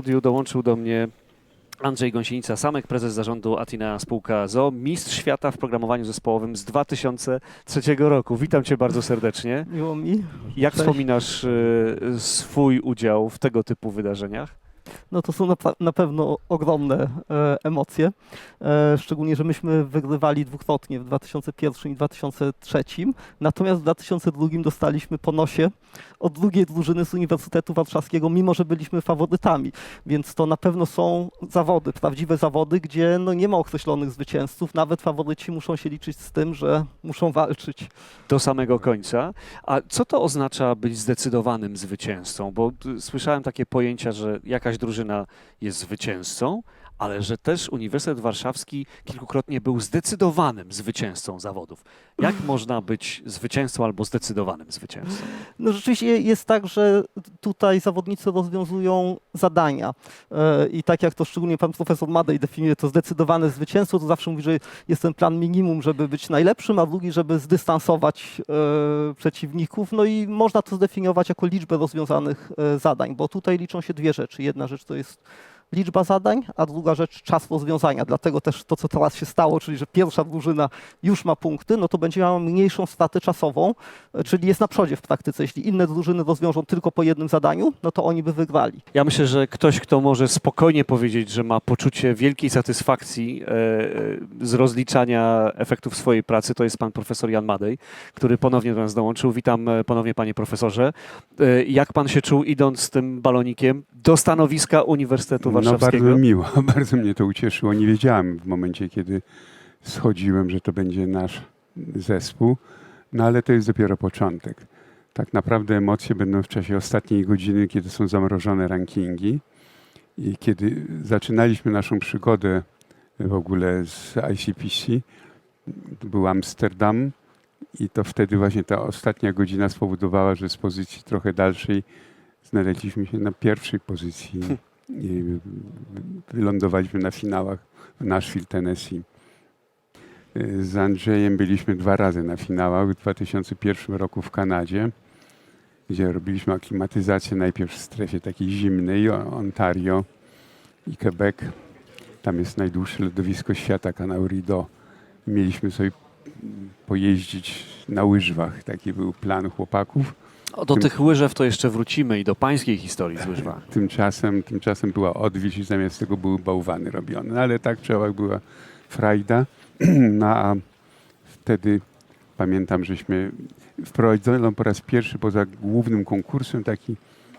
Studiu dołączył do mnie Andrzej Gąsienica, Samek, prezes zarządu Atina Spółka ZO, mistrz świata w programowaniu zespołowym z 2003 roku. Witam cię bardzo serdecznie. Miło mi. Jak Cześć. wspominasz y, swój udział w tego typu wydarzeniach? No to są na, na pewno ogromne e, emocje. E, szczególnie, że myśmy wygrywali dwukrotnie w 2001 i 2003. Natomiast w 2002 dostaliśmy po nosie od drugiej drużyny z Uniwersytetu Warszawskiego, mimo że byliśmy faworytami. Więc to na pewno są zawody, prawdziwe zawody, gdzie no nie ma określonych zwycięzców. Nawet faworyci muszą się liczyć z tym, że muszą walczyć. do samego końca. A co to oznacza być zdecydowanym zwycięzcą? Bo y, słyszałem takie pojęcia, że jakaś drużyna jest zwycięzcą, ale że też Uniwersytet Warszawski kilkukrotnie był zdecydowanym zwycięzcą zawodów. Jak można być zwycięzcą albo zdecydowanym zwycięzcą? No rzeczywiście jest tak, że tutaj zawodnicy rozwiązują zadania E, i tak jak to szczególnie pan profesor Madej definiuje to zdecydowane zwycięstwo, to zawsze mówi, że jest ten plan minimum, żeby być najlepszym, a drugi, żeby zdystansować e, przeciwników. No i można to zdefiniować jako liczbę rozwiązanych e, zadań, bo tutaj liczą się dwie rzeczy. Jedna rzecz to jest liczba zadań, a druga rzecz czas rozwiązania. Dlatego też to, co teraz się stało, czyli że pierwsza drużyna już ma punkty, no to będzie miała mniejszą stratę czasową, e, czyli jest na przodzie w praktyce. Jeśli inne drużyny rozwiążą tylko po jednym zadaniu, no to oni by wygrali. Ja myślę, że ktoś, kto może spokojnie powiedzieć, że ma poczucie wielkiej satysfakcji e, e, z rozliczania efektów swojej pracy, to jest pan profesor Jan Madej, który ponownie do nas dołączył. Witam ponownie, panie profesorze. Jak pan się czuł idąc z tym balonikiem do stanowiska Uniwersytetu No Warszawskiego? bardzo miło, bardzo mnie to ucieszyło. Nie wiedziałem w momencie, kiedy schodziłem, że to będzie nasz zespół, no ale to jest dopiero początek. Tak naprawdę emocje będą w czasie ostatniej godziny, kiedy są zamrożone rankingi i kiedy zaczynaliśmy naszą przygodę w ogóle z ICPC, to był Amsterdam i to wtedy właśnie ta ostatnia godzina spowodowała, że z pozycji trochę dalszej znaleźliśmy się na pierwszej pozycji i wylądowaliśmy na finałach w Nashville, Tennessee. Y, Z Andrzejem byliśmy dwa razy na finałach. W 2001 roku w Kanadzie, gdzie robiliśmy aklimatyzację najpierw w strefie takiej zimnej, Ontario i Quebec. Tam jest najdłuższe lodowisko świata, kanał Rideau. Mieliśmy sobie pojeździć na łyżwach. Taki był plan chłopaków. O, Do tych łyżew to jeszcze wrócimy i do pańskiej historii z łyżwami. Tymczasem, tymczasem była odwilż i zamiast tego były bałwany robione. Ale tak czy owak była frajda. No a wtedy pamiętam, żeśmy wprowadzono po raz pierwszy poza głównym konkursem taki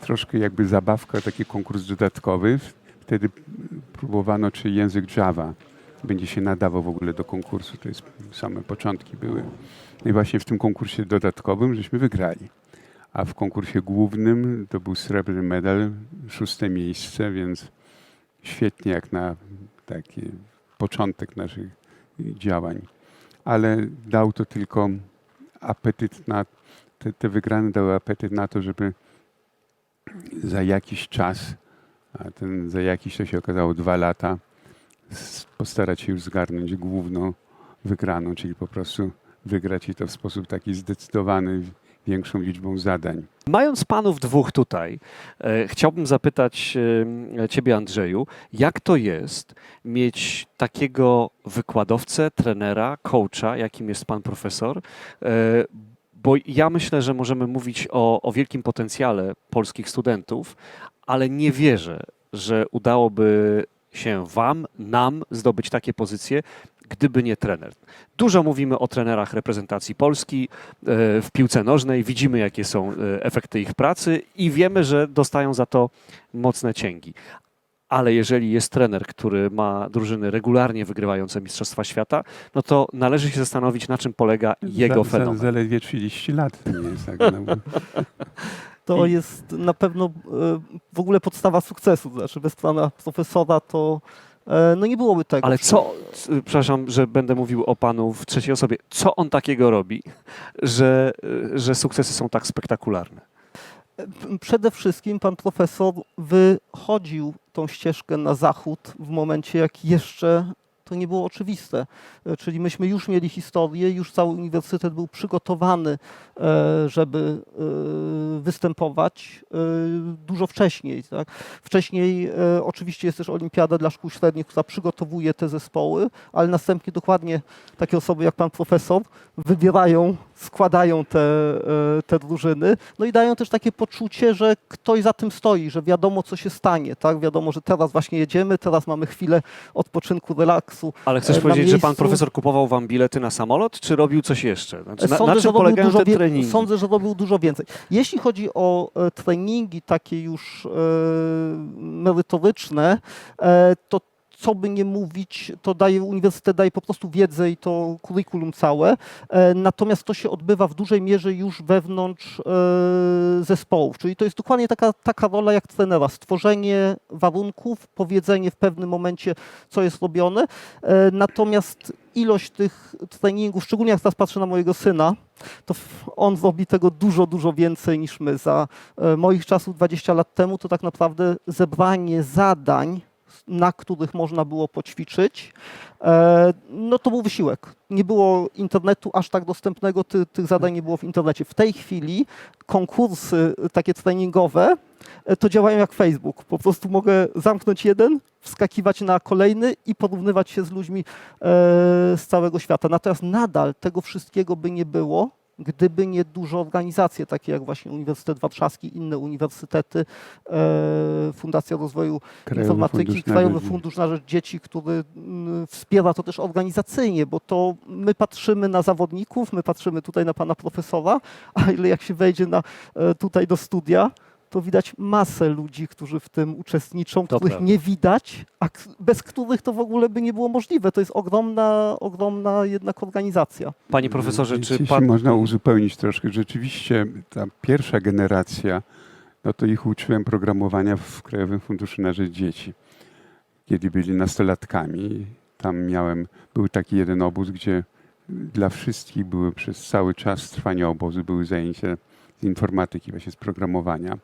troszkę jakby zabawka, taki konkurs dodatkowy. Wtedy próbowano, czy język Java będzie się nadawał w ogóle do konkursu. To jest same początki były. No i właśnie w tym konkursie dodatkowym żeśmy wygrali. A w konkursie głównym to był srebrny medal, szóste miejsce, więc świetnie jak na taki początek naszych działań. Ale dał to tylko apetyt na, te, te wygrane dały apetyt na to, żeby za jakiś czas, a ten za jakiś to się okazało dwa lata, postarać się już zgarnąć główną wygraną, czyli po prostu wygrać i to w sposób taki zdecydowany, większą liczbą zadań. Mając panów dwóch tutaj, e, chciałbym zapytać e, ciebie, Andrzeju, jak to jest mieć takiego wykładowcę, trenera, coacha, jakim jest pan profesor? E, bo ja myślę, że możemy mówić o, o wielkim potencjale polskich studentów, ale nie wierzę, że udałoby się wam, nam zdobyć takie pozycje, gdyby nie trener. Dużo mówimy o trenerach reprezentacji Polski e, w piłce nożnej, widzimy jakie są e, efekty ich pracy i wiemy, że dostają za to mocne cięgi. Ale jeżeli jest trener, który ma drużyny regularnie wygrywające Mistrzostwa Świata, no to należy się zastanowić, na czym polega jego za, fenomen. Za, zaledwie 30 lat nie jest tak. To I- jest na pewno e, w ogóle podstawa sukcesu. Znaczy bez pana profesora to e, no nie byłoby tego. Ale co, przepraszam, że będę mówił o panu w trzeciej osobie, co on takiego robi, że, że sukcesy są tak spektakularne? Przede wszystkim pan profesor wychodził tą ścieżkę na zachód w momencie, jak jeszcze to nie było oczywiste. E, Czyli myśmy już mieli historię, już cały uniwersytet był przygotowany, e, żeby e, występować dużo wcześniej. Tak? Wcześniej oczywiście jest też olimpiada dla szkół średnich, która przygotowuje te zespoły, ale następnie dokładnie takie osoby jak pan profesor wybierają, składają te, e, te drużyny, no i dają też takie poczucie, że ktoś za tym stoi, że wiadomo co się stanie, tak? Wiadomo, że teraz właśnie jedziemy, teraz mamy chwilę odpoczynku, relaksu. Ale chcesz E, powiedzieć, że pan miejscu- profesor kupował wam bilety na samolot, czy robił coś jeszcze? Znaczy, na, Sądzę, na czym polegają dużo te treningi? Sądzę, że robił dużo więcej. Jeśli chodzi o e, treningi takie już e, merytoryczne, e, to co by nie mówić, to daje uniwersytet daje po prostu wiedzę i to kurikulum całe. E, Natomiast to się odbywa w dużej mierze już wewnątrz e, zespołów. Czyli to jest dokładnie taka, taka rola jak trenera. Stworzenie warunków, powiedzenie w pewnym momencie, co jest robione. E, Natomiast ilość tych treningów, szczególnie jak teraz patrzę na mojego syna, to on zrobi tego dużo, dużo więcej niż my. Za moich czasów 20 lat temu to tak naprawdę zebranie zadań, na których można było poćwiczyć, e, no to był wysiłek. Nie było internetu aż tak dostępnego, ty, tych zadań nie było w internecie. W tej chwili konkursy e, takie treningowe e, to działają jak Facebook. Po prostu mogę zamknąć jeden, wskakiwać na kolejny i porównywać się z ludźmi e, z całego świata. Natomiast nadal tego wszystkiego by nie było, gdyby nie duże organizacje, takie jak właśnie Uniwersytet Warszawski, inne uniwersytety, e, Fundacja Rozwoju Krajowy Informatyki, Fundusz Krajowy Fundusz na Rzecz Dzieci, który mm, wspiera to też organizacyjnie, bo to my patrzymy na zawodników, my patrzymy tutaj na pana profesora, a ile jak się wejdzie na, e, tutaj do studia, to widać masę ludzi, którzy w tym uczestniczą, To których prawda. nie widać, a bez których to w ogóle by nie było możliwe. To jest ogromna, ogromna jednak organizacja. Panie profesorze, czy jeśli pan... można uzupełnić troszkę, rzeczywiście ta pierwsza generacja, no to ich uczyłem programowania w Krajowym Funduszu na Rzecz Dzieci, kiedy byli nastolatkami. Tam miałem, był taki jeden obóz, gdzie dla wszystkich były przez cały czas trwania obozu były zajęcia z informatyki, właśnie z programowania.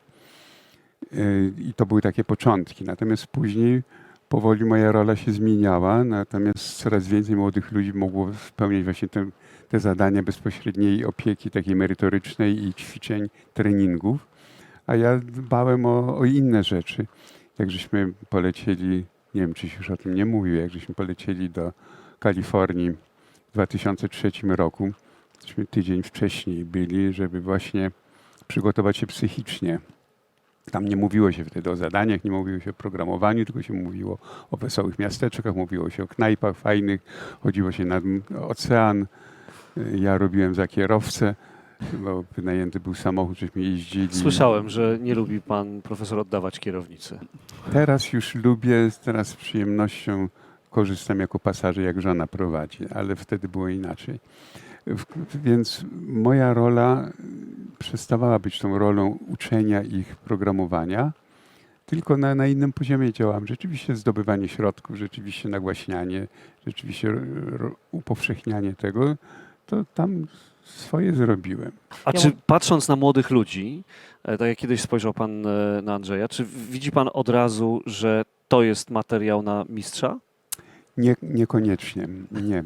Yy, I to były takie początki. Natomiast później powoli moja rola się zmieniała, natomiast coraz więcej młodych ludzi mogło spełniać właśnie te, te zadania bezpośredniej opieki takiej merytorycznej i ćwiczeń, treningów, a ja dbałem o, o inne rzeczy. Jak żeśmy polecieli, nie wiem, czy się już o tym nie mówił, jak żeśmy polecieli do Kalifornii w 2003 roku, żeśmy tydzień wcześniej byli, żeby właśnie przygotować się psychicznie. Tam nie mówiło się wtedy o zadaniach, nie mówiło się o programowaniu, tylko się mówiło o wesołych miasteczkach, mówiło się o knajpach fajnych, chodziło się nad ocean. Y, Ja robiłem za kierowcę, bo wynajęty był samochód, żeśmy jeździli. Słyszałem, że nie lubi pan profesor oddawać kierownicy. Teraz już lubię, teraz z przyjemnością korzystam jako pasażer, jak żona prowadzi, ale wtedy było inaczej. Więc moja rola przestawała być tą rolą uczenia ich programowania, tylko na, na innym poziomie działam. Rzeczywiście zdobywanie środków, rzeczywiście nagłaśnianie, rzeczywiście upowszechnianie tego, to tam swoje zrobiłem. A czy patrząc na młodych ludzi, e, tak jak kiedyś spojrzał pan e, na Andrzeja, czy widzi pan od razu, że to jest materiał na mistrza? Nie, niekoniecznie. Nie.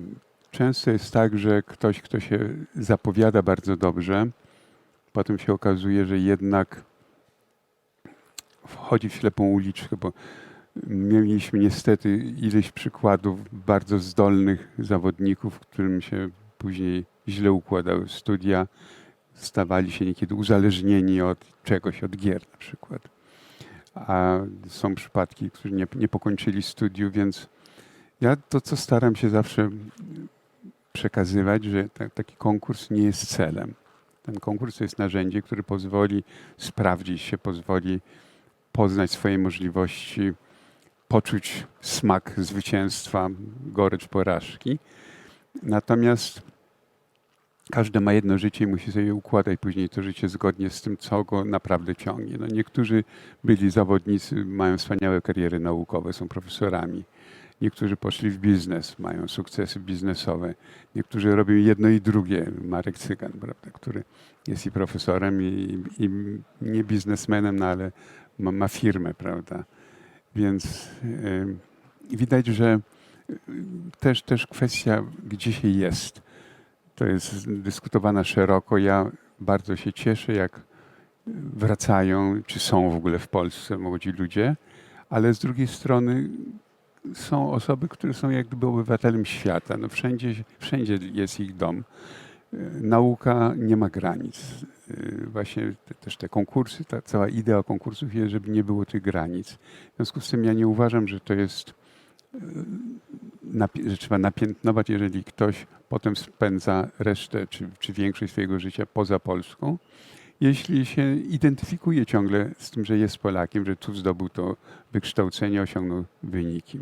Często jest tak, że ktoś, kto się zapowiada bardzo dobrze, potem się okazuje, że jednak wchodzi w ślepą uliczkę, bo mieliśmy niestety ileś przykładów bardzo zdolnych zawodników, którym się później źle układały studia, stawali się niekiedy uzależnieni od czegoś, od gier na przykład. A są przypadki, którzy nie, nie pokończyli studiów, więc ja to, co staram się zawsze przekazywać, że ta, taki konkurs nie jest celem. Ten konkurs to jest narzędzie, które pozwoli sprawdzić się, pozwoli poznać swoje możliwości, poczuć smak zwycięstwa, gorycz porażki. Natomiast każdy ma jedno życie i musi sobie układać później to życie zgodnie z tym, co go naprawdę ciągnie. No niektórzy byli zawodnicy, mają wspaniałe kariery naukowe, są profesorami. Niektórzy poszli w biznes, mają sukcesy biznesowe. Niektórzy robią jedno i drugie. Marek Cygan, prawda, który jest i profesorem, i, i nie biznesmenem, no ale ma, ma firmę, prawda. Więc y, widać, że też, też kwestia, gdzie się jest. To jest dyskutowana szeroko. Ja bardzo się cieszę, jak wracają, czy są w ogóle w Polsce młodzi ludzie, ale z drugiej strony są osoby, które są jak gdyby obywatelem świata. No wszędzie, wszędzie jest ich dom. E, Nauka nie ma granic. E, Właśnie te, też te konkursy, ta cała idea konkursów jest, żeby nie było tych granic. W związku z tym ja nie uważam, że to jest, e, że trzeba napiętnować, jeżeli ktoś potem spędza resztę czy, czy większość swojego życia poza Polską. Jeśli się identyfikuje ciągle z tym, że jest Polakiem, że tu zdobył to wykształcenie, osiągnął wyniki.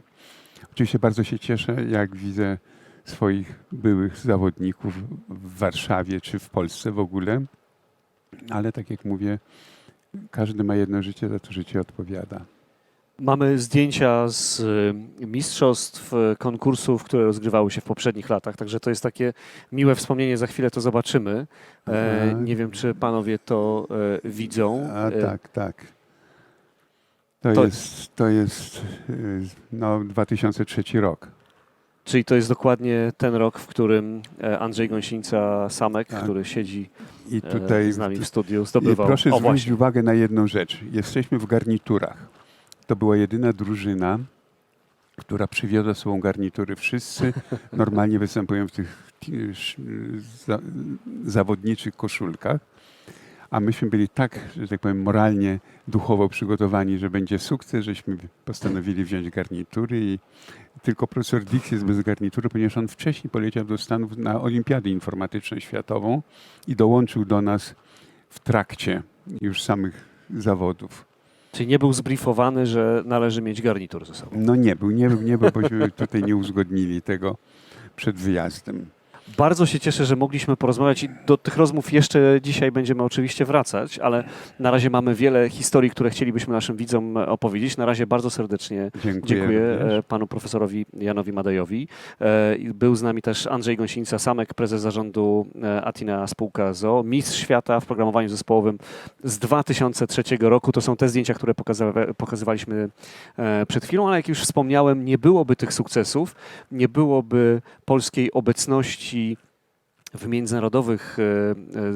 Oczywiście bardzo się cieszę, jak widzę swoich byłych zawodników w Warszawie czy w Polsce w ogóle, ale tak jak mówię, każdy ma jedno życie, za to życie odpowiada. Mamy zdjęcia z y, mistrzostw, y, konkursów, które rozgrywały się w poprzednich latach, także to jest takie miłe wspomnienie, za chwilę to zobaczymy. E, Aha. nie wiem, czy panowie to e, widzą. A E, tak, tak. To, To- jest, to jest y, no, 2003 rok. Czyli to jest dokładnie ten rok, w którym e, Andrzej Gąsienica Samek, Tak. który siedzi I e, tutaj z nami w tu- studiu, I zdobywał. proszę o, zwrócić właśnie. uwagę na jedną rzecz. Jesteśmy w garniturach. To była jedyna drużyna, która przywiozła sobą garnitury. Wszyscy normalnie występują w tych zawodniczych koszulkach, a myśmy byli tak, że tak powiem, moralnie, duchowo przygotowani, że będzie sukces, żeśmy postanowili wziąć garnitury i tylko profesor Dix jest bez garnitury, ponieważ on wcześniej poleciał do Stanów na Olimpiadę Informatyczną Światową i dołączył do nas w trakcie już samych zawodów. Czyli nie był zbriefowany, że należy mieć garnitur ze sobą. No nie był, nie nie był, bośmy tutaj nie uzgodnili tego przed wyjazdem. Bardzo się cieszę, że mogliśmy porozmawiać i do tych rozmów jeszcze dzisiaj będziemy oczywiście wracać, ale na razie mamy wiele historii, które chcielibyśmy naszym widzom opowiedzieć. Na razie bardzo serdecznie Dziękuję. dziękuję e, panu profesorowi Janowi Madejowi. E, Był z nami też Andrzej Gąsienica Samek, prezes zarządu e, Atina Spółka ZO, mistrz świata w programowaniu zespołowym z 2003 roku. To są te zdjęcia, które pokazywaliśmy przed chwilą, ale jak już wspomniałem, nie byłoby tych sukcesów, nie byłoby polskiej obecności Polski w międzynarodowych e,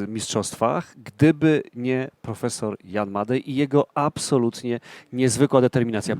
e, mistrzostwach, gdyby nie profesor Jan Madej i jego absolutnie niezwykła determinacja.